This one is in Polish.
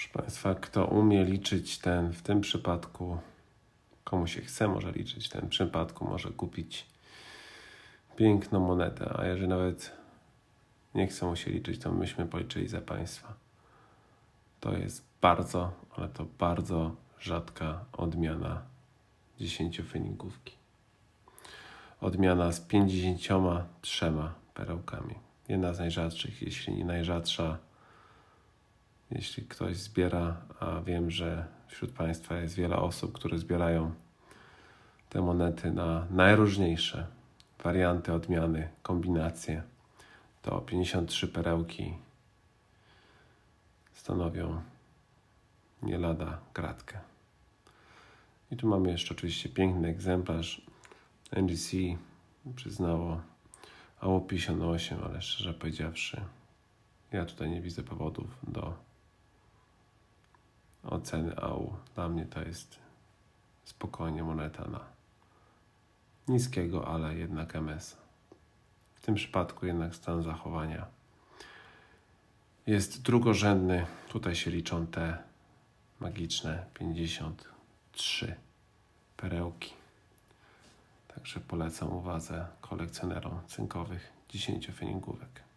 Proszę Państwa, kto umie liczyć ten, w tym przypadku, komu się chce, może liczyć w tym przypadku, może kupić piękną monetę, a jeżeli nawet nie chcą się liczyć, to myśmy policzyli za Państwa. To jest bardzo, ale to bardzo rzadka odmiana dziesięciofeningówki. Odmiana z 53 perełkami. Jedna z najrzadszych, jeśli nie najrzadsza. Jeśli ktoś zbiera, a wiem, że wśród Państwa jest wiele osób, które zbierają te monety na najróżniejsze warianty odmiany, kombinacje, to 53 perełki stanowią nie lada gratkę. I tu mamy jeszcze oczywiście piękny egzemplarz. NGC przyznało AO 58, ale szczerze powiedziawszy, ja tutaj nie widzę powodów do oceny AU. Dla mnie to jest spokojnie moneta na niskiego, ale jednak MS. W tym przypadku jednak stan zachowania jest drugorzędny. Tutaj się liczą te magiczne 53 perełki. Także polecam uwadze kolekcjonerom cynkowych 10 feningówek.